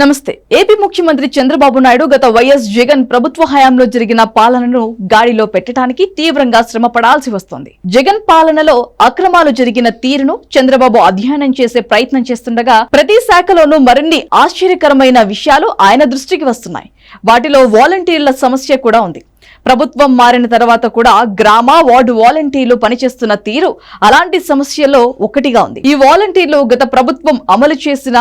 నమస్తే. ఏపీ ముఖ్యమంత్రి చంద్రబాబు నాయుడు గత వైఎస్ జగన్ ప్రభుత్వ హయాంలో జరిగిన పాలనను గాడిలో పెట్టడానికి తీవ్రంగా శ్రమ పడాల్సి వస్తోంది. జగన్ పాలనలో అక్రమాలు జరిగిన తీరును చంద్రబాబు అధ్యయనం చేసే ప్రయత్నం చేస్తుండగా ప్రతి శాఖలోనూ మరిన్ని ఆశ్చర్యకరమైన విషయాలు ఆయన దృష్టికి వస్తున్నాయి. వాటిలో వాలంటీర్ల సమస్య కూడా ఉంది. ప్రభుత్వం మారిన తర్వాత కూడా గ్రామ వార్డు వాలంటీర్లు పనిచేస్తున్న తీరు అలాంటి సమస్యల్లో ఒకటిగా ఉంది. ఈ వాలంటీర్లు గత ప్రభుత్వం అమలు చేసిన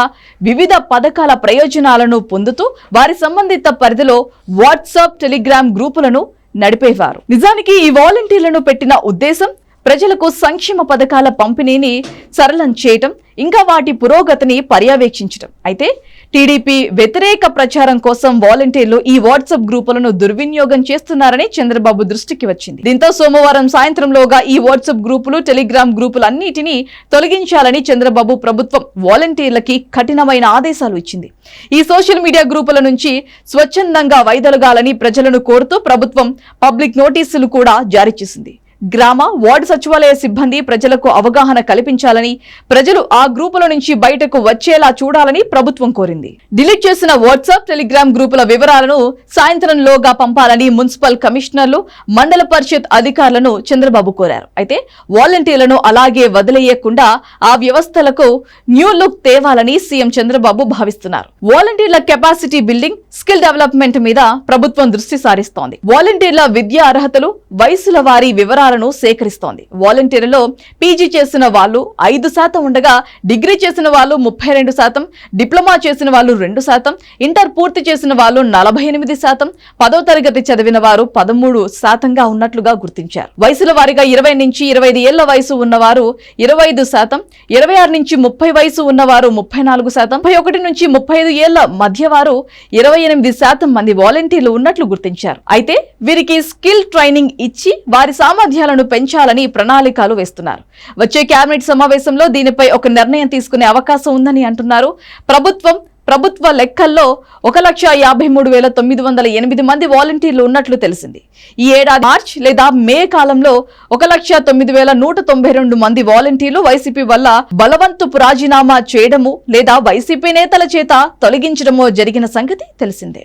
వివిధ పథకాల ప్రయోజనాలను పొందుతూ వారి సంబంధిత పరిధిలో వాట్సాప్ టెలిగ్రామ్ గ్రూపులను నడిపేవారు. నిజానికి ఈ వాలంటీర్లను పెట్టిన ఉద్దేశం ప్రజలకు సంక్షేమ పథకాల పంపిణీని సరళం చేయటం ఇంకా వాటి పురోగతిని పర్యవేక్షించడం. అయితే టీడీపీ వ్యతిరేక ప్రచారం కోసం వాలంటీర్లు ఈ వాట్సాప్ గ్రూపులను దుర్వినియోగం చేస్తున్నారని చంద్రబాబు దృష్టికి వచ్చింది. దీంతో సోమవారం సాయంత్రంలోగా ఈ వాట్సాప్ గ్రూపులు టెలిగ్రామ్ గ్రూపులన్నిటినీ తొలగించాలని చంద్రబాబు ప్రభుత్వం వాలంటీర్లకి కఠినమైన ఆదేశాలు ఇచ్చింది. ఈ సోషల్ మీడియా గ్రూపుల నుంచి స్వచ్ఛందంగా వైదొలగాలని ప్రజలను కోరుతూ ప్రభుత్వం పబ్లిక్ నోటీసులు కూడా జారీ చేసింది. గ్రామ వార్డు సచివాలయ సిబ్బంది ప్రజలకు అవగాహన కల్పించాలని ప్రజలు ఆ గ్రూపుల నుంచి బయటకు వచ్చేలా చూడాలని ప్రభుత్వం కోరింది. డిలీట్ చేసిన వాట్సాప్ టెలిగ్రామ్ గ్రూపుల వివరాలను సాయంత్రంలోగా పంపాలని మున్సిపల్ కమిషనర్లు మండల పరిషత్ అధికారులను చంద్రబాబు కోరారు. అయితే వాలంటీర్లను అలాగే వదిలేయకుండా ఆ వ్యవస్థలకు న్యూ లుక్ తేవాలని సీఎం చంద్రబాబు భావిస్తున్నారు. వాలంటీర్ల కెపాసిటీ బిల్డింగ్ స్కిల్ డెవలప్మెంట్ మీద ప్రభుత్వం దృష్టి సారిస్తోంది. వాలంటీర్ల విద్యా అర్హతలు వయసుల వారి వివరాలు వివరాలను సేకరిస్తోంది. వాలంటీర్లలో పీజీ చేసిన వాళ్ళు ఐదు శాతం ఉండగా డిగ్రీ చేసిన వాళ్ళు ముప్పై రెండు శాతం డిప్లొమా చేసిన వాళ్ళు రెండు శాతం ఇంటర్ పూర్తి చేసిన వాళ్ళు నలభై ఎనిమిది శాతం పదో తరగతి చదివిన వారు పదమూడు శాతంగా ఉన్నట్లుగా గుర్తించారు. వయసుల వారిగా ఇరవై నుంచి ఇరవై ఐదు ఏళ్ళ వయసు ఉన్నవారు ఇరవై ఐదు శాతం ఇరవై ఆరు నుంచి ముప్పై వయసు ఉన్నవారు ముప్పై నాలుగు శాతం ముప్పై ఒకటి నుంచి ముప్పై ఐదు ఏళ్ళ మధ్య వారు ఇరవై ఎనిమిది శాతం మంది వాలంటీర్లు ఉన్నట్లు గుర్తించారు. అయితే వీరికి స్కిల్ ట్రైనింగ్ ఇచ్చి వారి సామర్థ్యం సామర్థ్యాలను పెంచాలని ప్రణాళికలు వేస్తున్నారు. వచ్చే కేబినెట్ సమావేశంలో దీనిపై ఒక నిర్ణయం తీసుకునే అవకాశం ఉందని అంటున్నారు. ప్రభుత్వం ప్రభుత్వ లెక్కల్లో ఒక లక్ష యాభై మూడు వేల తొమ్మిది వందల ఎనిమిది మంది వాలంటీర్లు ఉన్నట్లు తెలిసింది. ఈ ఏడాది మార్చ్ లేదా మే కాలంలో ఒక లక్ష తొమ్మిది వేల నూట తొంభై రెండు మంది వాలంటీర్లు వైసీపీ వల్ల బలవంతపు రాజీనామా చేయడము లేదా వైసీపీ నేతల చేత తొలగించడమో జరిగిన సంగతి తెలిసిందే.